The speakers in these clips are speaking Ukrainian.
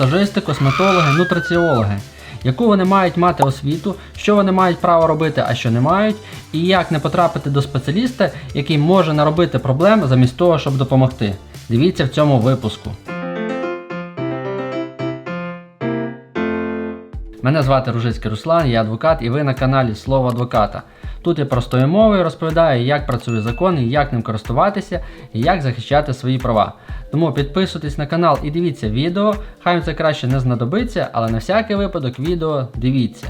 масажисти, косметологи, нутриціологи. Яку вони мають мати освіту, що вони мають право робити, а що не мають, і як не потрапити до спеціаліста, який може наробити проблем замість того, щоб допомогти. Дивіться в цьому випуску. Мене звати Ружицький Руслан, я адвокат, і ви на каналі Слово адвоката. Тут я простою мовою розповідаю, як працює закон, як ним користуватися, і як захищати свої права. Тому підписуйтесь на канал і дивіться відео. Хай вам це краще не знадобиться, але на всякий випадок відео дивіться.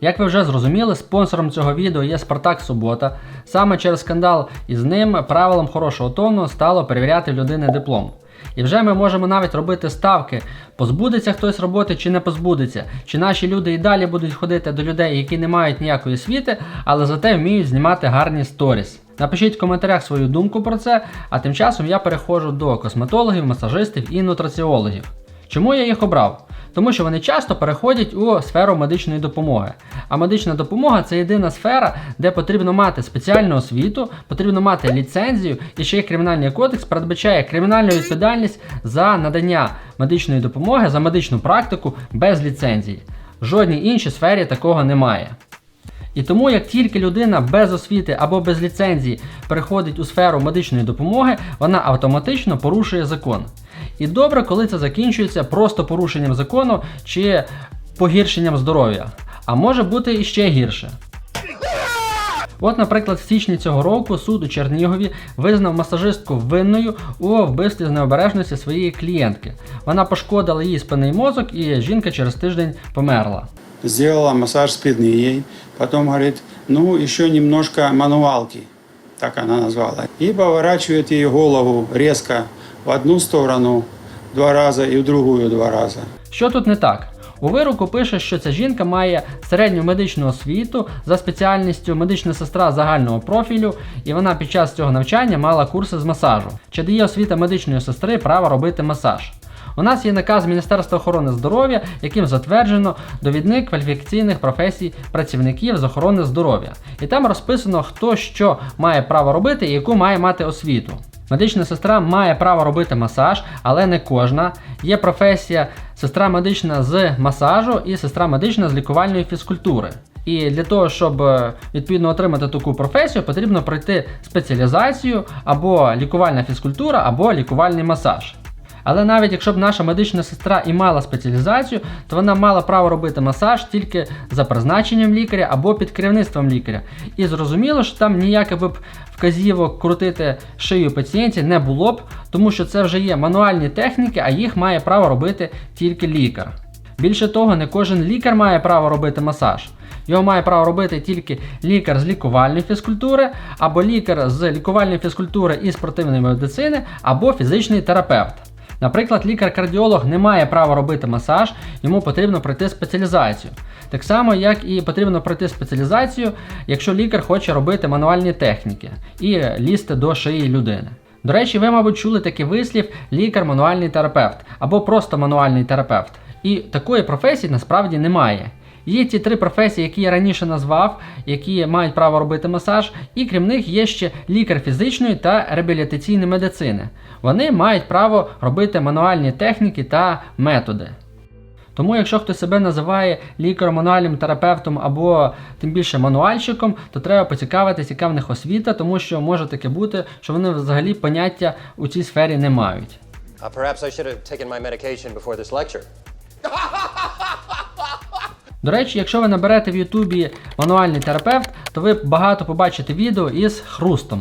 Як ви вже зрозуміли, спонсором цього відео є Спартак Субота. Саме через скандал із ним правилом хорошого тону стало перевіряти людини диплом. І вже ми можемо навіть робити ставки, позбудеться хтось роботи чи не позбудеться, чи наші люди і далі будуть ходити до людей, які не мають ніякої освіти, але зате вміють знімати гарні сторіс. Напишіть в коментарях свою думку про це, а тим часом я переходжу до косметологів, масажистів і нутраціологів. Чому я їх обрав? Тому що вони часто переходять у сферу медичної допомоги. А медична допомога це єдина сфера, де потрібно мати спеціальну освіту, потрібно мати ліцензію, і ще й кримінальний кодекс передбачає кримінальну відповідальність за надання медичної допомоги за медичну практику без ліцензії. В жодній іншій сфері такого немає. І тому, як тільки людина без освіти або без ліцензії переходить у сферу медичної допомоги, вона автоматично порушує закон. І добре, коли це закінчується просто порушенням закону чи погіршенням здоров'я. А може бути і ще гірше. От, наприклад, в січні цього року суд у Чернігові визнав масажистку винною у вбивстві з необережності своєї клієнтки. Вона пошкодила її спинний мозок, і жінка через тиждень померла. Сделала массаж спины ей, потом говорит, ну еще немножко мануалки, так она назвала. И поворачивает ей голову резко в одну сторону два раза и в другую два раза. Що тут не так? У вироку пише, що ця жінка має середню медичну освіту за спеціальністю медична сестра загального профілю, і вона під час цього навчання мала курси з масажу. Чи дає освіта медичної сестри право робити масаж? У нас є наказ Міністерства охорони здоров'я, яким затверджено довідник кваліфікаційних професій працівників з охорони здоров'я. І там розписано, хто що має право робити і яку має мати освіту. Медична сестра має право робити масаж, але не кожна. Є професія сестра медична з масажу і сестра медична з лікувальної фізкультури. І для того, щоб е, відповідно отримати таку професію, потрібно пройти спеціалізацію або лікувальна фізкультура, або лікувальний масаж. Але навіть якщо б наша медична сестра і мала спеціалізацію, то вона мала право робити масаж тільки за призначенням лікаря або під керівництвом лікаря. І зрозуміло, що там ніяких б вказівок крутити шию пацієнті не було б, тому що це вже є мануальні техніки, а їх має право робити тільки лікар. Більше того, не кожен лікар має право робити масаж. Його має право робити тільки лікар з лікувальної фізкультури, або лікар з лікувальної фізкультури і спортивної медицини, або фізичний терапевт. Наприклад, лікар-кардіолог не має права робити масаж, йому потрібно пройти спеціалізацію. Так само, як і потрібно пройти спеціалізацію, якщо лікар хоче робити мануальні техніки і лізти до шиї людини. До речі, ви, мабуть, чули такий вислів лікар-мануальний терапевт або просто мануальний терапевт. І такої професії насправді немає. Є ті три професії, які я раніше назвав, які мають право робити масаж, і крім них є ще лікар фізичної та реабілітаційної медицини. Вони мають право робити мануальні техніки та методи. Тому, якщо хтось себе називає лікарем, мануальним терапевтом або тим більше мануальщиком, то треба поцікавитися, яка в них освіта, тому що може таке бути, що вони взагалі поняття у цій сфері не мають. Uh, perhaps I should have taken my medication before this lecture. До речі, якщо ви наберете в Ютубі мануальний терапевт, то ви багато побачите відео із хрустом.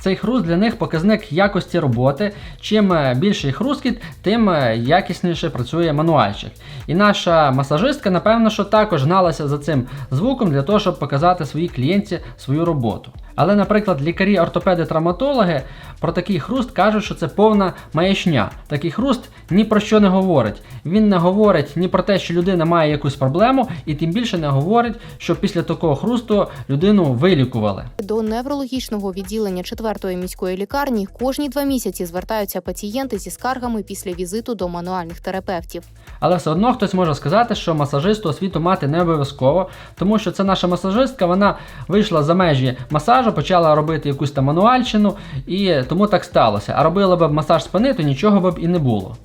Цей хруст для них показник якості роботи. Чим е, більший хрускіт, тим е, якісніше працює мануальщик. І наша масажистка, напевно, що також гналася за цим звуком для того, щоб показати своїй клієнтці свою роботу. Але, наприклад, лікарі, ортопеди, травматологи про такий хруст кажуть, що це повна маячня. Такий хруст ні про що не говорить. Він не говорить ні про те, що людина має якусь проблему, і тим більше не говорить, що після такого хрусту людину вилікували. До неврологічного відділення 4-ї міської лікарні кожні два місяці звертаються пацієнти зі скаргами після візиту до мануальних терапевтів. Але все одно хтось може сказати, що масажисту освіту мати не обов'язково, тому що це наша масажистка, вона вийшла за межі масажу, почала робити якусь там мануальщину, і тому так сталося. А робила б масаж спини, то нічого б і не було.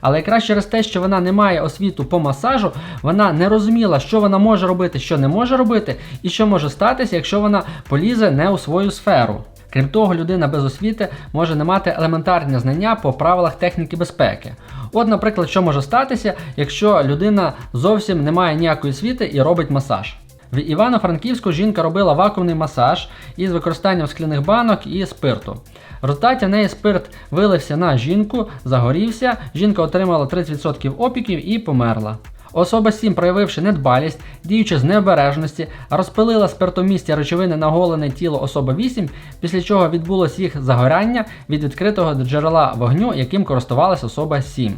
Але якраз через те, що вона не має освіту по масажу, вона не розуміла, що вона може робити, що не може робити, і що може статися, якщо вона полізе не у свою сферу. Крім того, людина без освіти може не мати елементарні знання по правилах техніки безпеки. От, наприклад, що може статися, якщо людина зовсім не має ніякої освіти і робить масаж. В Івано-Франківську жінка робила вакуумний масаж із використанням скляних банок і спирту. В результаті в неї спирт вилився на жінку, загорівся, жінка отримала 30% опіків і померла. Особа 7, проявивши недбалість, діючи з необережності, розпилила спиртомісті речовини на голене тіло особи 8, після чого відбулось їх загоряння від відкритого джерела вогню, яким користувалася особа 7.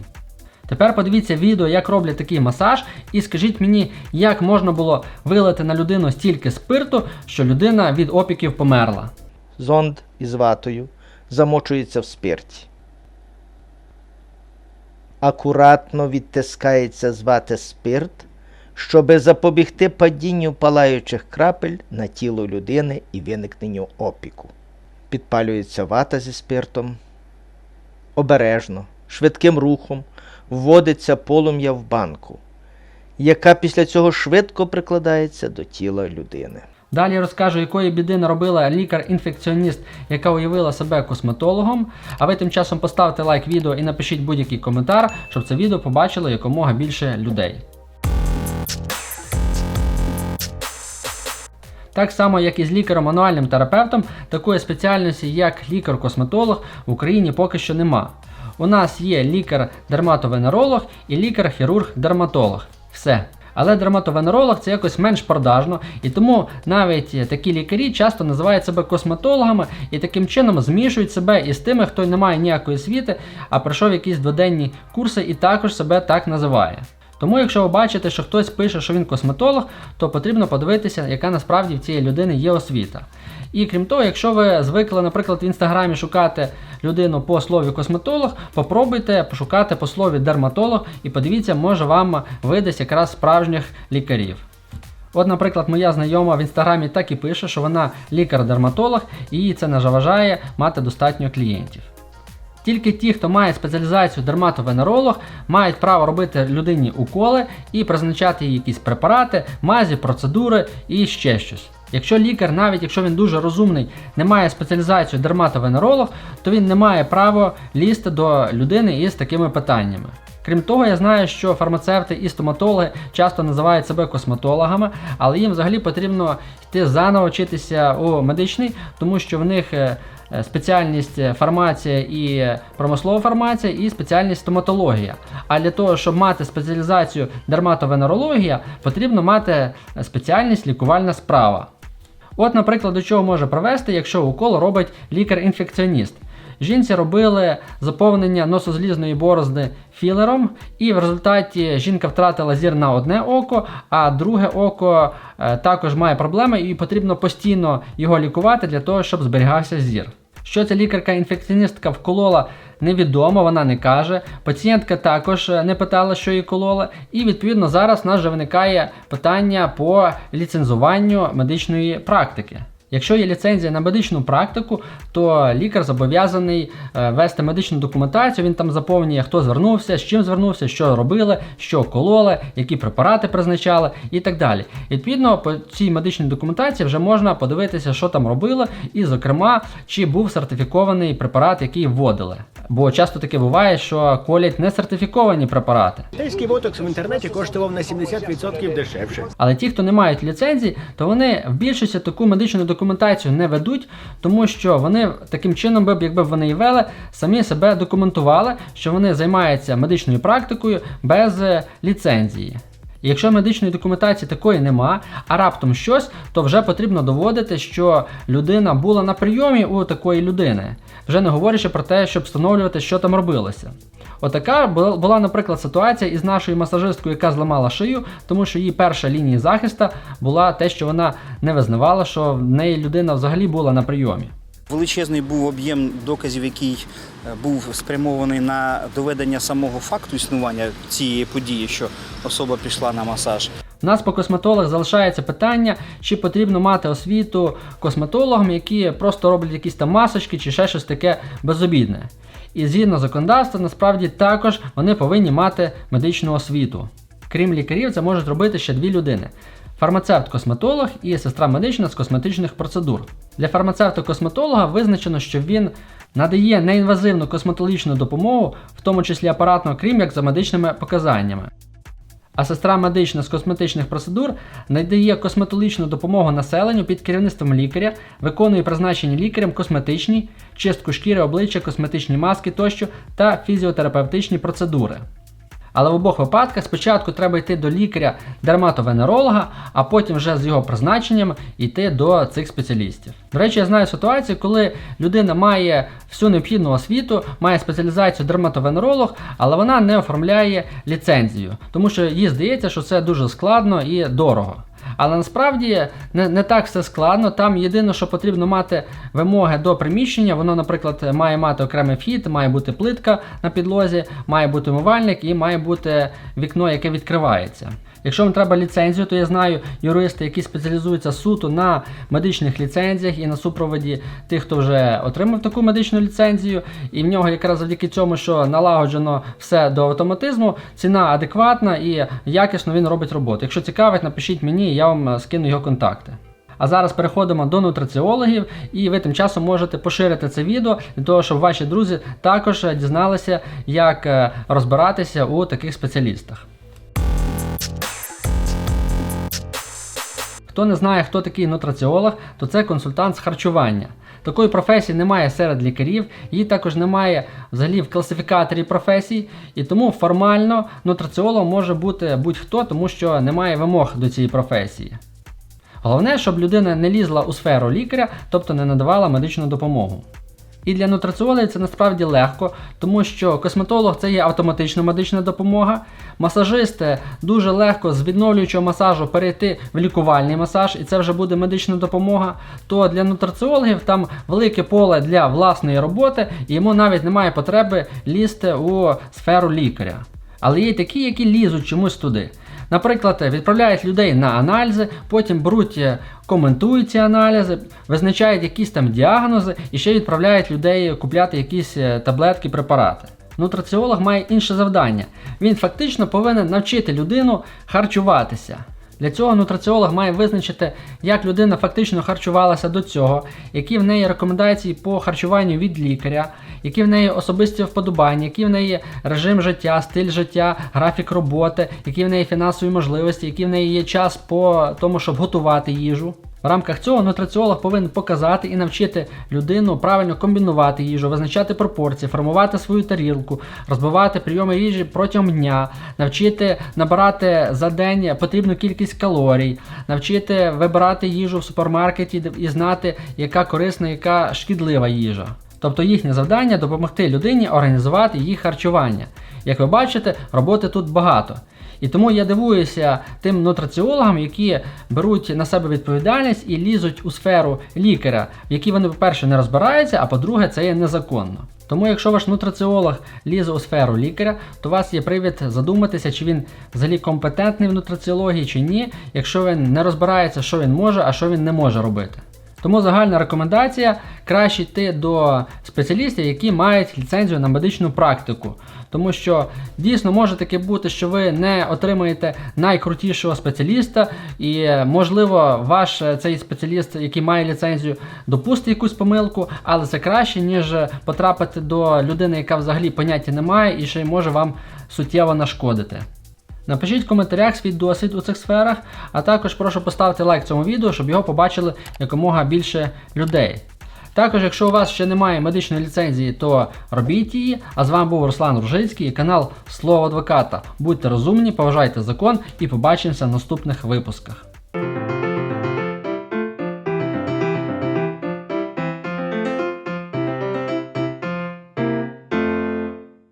Тепер подивіться відео, як роблять такий масаж, і скажіть мені, як можна було вилити на людину стільки спирту, що людина від опіків померла. Зонд із ватою замочується в спирті. Акуратно відтискається з вати спирт, щоби запобігти падінню палаючих крапель на тіло людини і виникненню опіку. Підпалюється вата зі спиртом. Обережно, швидким рухом вводиться полум'я в банку, яка після цього швидко прикладається до тіла людини. Далі розкажу, якої біди наробила лікар-інфекціоніст, яка уявила себе косметологом. А ви тим часом поставте лайк відео і напишіть будь-який коментар, щоб це відео побачило якомога більше людей. Так само, як і з лікарем-мануальним терапевтом, такої спеціальності, як лікар-косметолог, в Україні поки що нема. У нас є лікар-дерматовенеролог і лікар-хірург-дерматолог. Все. Але дерматовенеролог це якось менш продажно, і тому навіть такі лікарі часто називають себе косметологами і таким чином змішують себе із тими, хто не має ніякої освіти, а пройшов якісь дводенні курси і також себе так називає. Тому, якщо ви бачите, що хтось пише, що він косметолог, то потрібно подивитися, яка насправді в цієї людини є освіта. І крім того, якщо ви звикли, наприклад, в інстаграмі шукати людину по слові косметолог, попробуйте пошукати по слові дерматолог і подивіться, може вам видасть якраз справжніх лікарів. От, наприклад, моя знайома в інстаграмі так і пише, що вона лікар-дерматолог, і це не заважає мати достатньо клієнтів. Тільки ті, хто має спеціалізацію дерматовенеролог, мають право робити людині уколи і призначати їй якісь препарати, мазі, процедури і ще щось. Якщо лікар, навіть якщо він дуже розумний, не має спеціалізацію дерматовенеролог, то він не має права лізти до людини із такими питаннями. Крім того, я знаю, що фармацевти і стоматологи часто називають себе косметологами, але їм взагалі потрібно йти заново вчитися у медичний, тому що в них е, е, спеціальність е, фармація і промислова фармація, і спеціальність стоматологія. А для того, щоб мати спеціалізацію дерматовенерологія, потрібно мати спеціальність лікувальна справа. От, наприклад, до чого може привести, якщо укол робить лікар-інфекціоніст. Жінці робили заповнення носозлізної борозди філером, і в результаті жінка втратила зір на одне око, а друге око е, також має проблеми, і потрібно постійно його лікувати для того, щоб зберігався зір. Що ця лікарка-інфекціоністка вколола, невідомо, вона не каже. Пацієнтка також е, не питала, що її колола. І відповідно зараз в нас вже виникає питання по ліцензуванню медичної практики. Якщо є ліцензія на медичну практику, то лікар зобов'язаний е, вести медичну документацію. Він там заповнює, хто звернувся, з чим звернувся, що робили, що кололи, які препарати призначали і так далі. Відповідно, по цій медичній документації вже можна подивитися, що там робили, і, зокрема, чи був сертифікований препарат, який вводили. Бо часто таке буває, що колять несертифіковані препарати. Китайський ботокс в інтернеті коштував на 70% дешевше. Але ті, хто не мають ліцензій, то вони в більшості таку медичну документацію не ведуть, тому що вони таким чином, би, якби вони і вели, самі себе документували, що вони займаються медичною практикою без е, ліцензії. Якщо медичної документації такої нема, а раптом щось, то вже потрібно доводити, що людина була на прийомі у такої людини, вже не говорячи про те, щоб встановлювати, що там робилося. Отака була, наприклад, ситуація із нашою масажисткою, яка зламала шию, тому що її перша лінія захисту була те, що вона не визнавала, що в неї людина взагалі була на прийомі. Величезний був об'єм доказів, який е, був спрямований на доведення самого факту існування цієї події, що особа пішла на масаж. У нас по косметологах залишається питання, чи потрібно мати освіту косметологам, які просто роблять якісь там масочки чи ще щось таке безобідне. І згідно законодавства, насправді також вони повинні мати медичну освіту. Крім лікарів, це можуть робити ще дві людини: фармацевт-косметолог і сестра медична з косметичних процедур. Для фармацевта-косметолога визначено, що він надає неінвазивну косметологічну допомогу, в тому числі апаратно, крім як за медичними показаннями. А сестра медична з косметичних процедур надає косметологічну допомогу населенню під керівництвом лікаря, виконує призначені лікарем косметичні, чистку шкіри, обличчя, косметичні маски тощо та фізіотерапевтичні процедури. Але в обох випадках спочатку треба йти до лікаря-дерматовенеролога, а потім вже з його призначенням йти до цих спеціалістів. До речі, я знаю ситуацію, коли людина має всю необхідну освіту, має спеціалізацію дерматовенеролог, але вона не оформляє ліцензію, тому що їй здається, що це дуже складно і дорого. Але насправді не, не так все складно. Там єдине, що потрібно мати вимоги до приміщення. Воно, наприклад, має мати окремий вхід, має бути плитка на підлозі, має бути умивальник і має бути вікно, яке відкривається. Якщо вам треба ліцензію, то я знаю юристи, які спеціалізуються суто на медичних ліцензіях і на супроводі тих, хто вже отримав таку медичну ліцензію, і в нього якраз завдяки цьому, що налагоджено все до автоматизму, ціна адекватна і якісно він робить роботу. Якщо цікавить, напишіть мені, я вам скину його контакти. А зараз переходимо до нутриціологів, і ви тим часом можете поширити це відео для того, щоб ваші друзі також дізналися, як е, розбиратися у таких спеціалістах. Хто не знає, хто такий нутраціолог, то це консультант з харчування. Такої професії немає серед лікарів, її також немає взагалі в класифікаторі професій, і тому формально нутраціолог може бути будь-хто, тому що немає вимог до цієї професії. Головне, щоб людина не лізла у сферу лікаря, тобто не надавала медичну допомогу. І для нутраціологів це насправді легко, тому що косметолог це є автоматична медична допомога. Масажисти дуже легко з відновлюючого масажу перейти в лікувальний масаж, і це вже буде медична допомога. То для нутраціологів там велике поле для власної роботи, і йому навіть немає потреби лізти у сферу лікаря. Але є такі, які лізуть чомусь туди. Наприклад, відправляють людей на аналізи, потім беруть, е, коментують ці аналізи, визначають якісь там діагнози і ще відправляють людей купляти якісь е, таблетки, препарати. Нутраціолог має інше завдання. Він фактично повинен навчити людину харчуватися. Для цього нутраціолог має визначити, як людина фактично харчувалася до цього, які в неї рекомендації по харчуванню від лікаря, які в неї особисті вподобання, які в неї режим життя, стиль життя, графік роботи, які в неї фінансові можливості, які в неї є час по тому, щоб готувати їжу. В рамках цього нутраціолог повинен показати і навчити людину правильно комбінувати їжу, визначати пропорції, формувати свою тарілку, розбивати прийоми їжі протягом дня, навчити набирати за день потрібну кількість калорій, навчити вибирати їжу в супермаркеті і знати, яка корисна, яка шкідлива їжа. Тобто їхнє завдання допомогти людині організувати її харчування. Як ви бачите, роботи тут багато. І тому я дивуюся тим нутраціологам, які беруть на себе відповідальність і лізуть у сферу лікаря, в якій вони, по-перше, не розбираються, а по-друге, це є незаконно. Тому, якщо ваш нутраціолог лізе у сферу лікаря, то у вас є привід задуматися, чи він взагалі компетентний в нутраціології чи ні, якщо він не розбирається, що він може, а що він не може робити. Тому загальна рекомендація краще йти до спеціалістів, які мають ліцензію на медичну практику. Тому що дійсно може таке бути, що ви не отримаєте найкрутішого спеціаліста, і можливо, ваш е, цей спеціаліст, який має ліцензію, допустить якусь помилку, але це краще, ніж потрапити до людини, яка взагалі поняття не має і ще й може вам суттєво нашкодити. Напишіть в коментарях свій досвід у цих сферах, а також прошу поставити лайк цьому відео, щоб його побачили якомога більше людей. Також, якщо у вас ще немає медичної ліцензії, то робіть її. А з вами був Руслан Ружицький і канал Слово Адвоката. Будьте розумні, поважайте закон і побачимося в наступних випусках.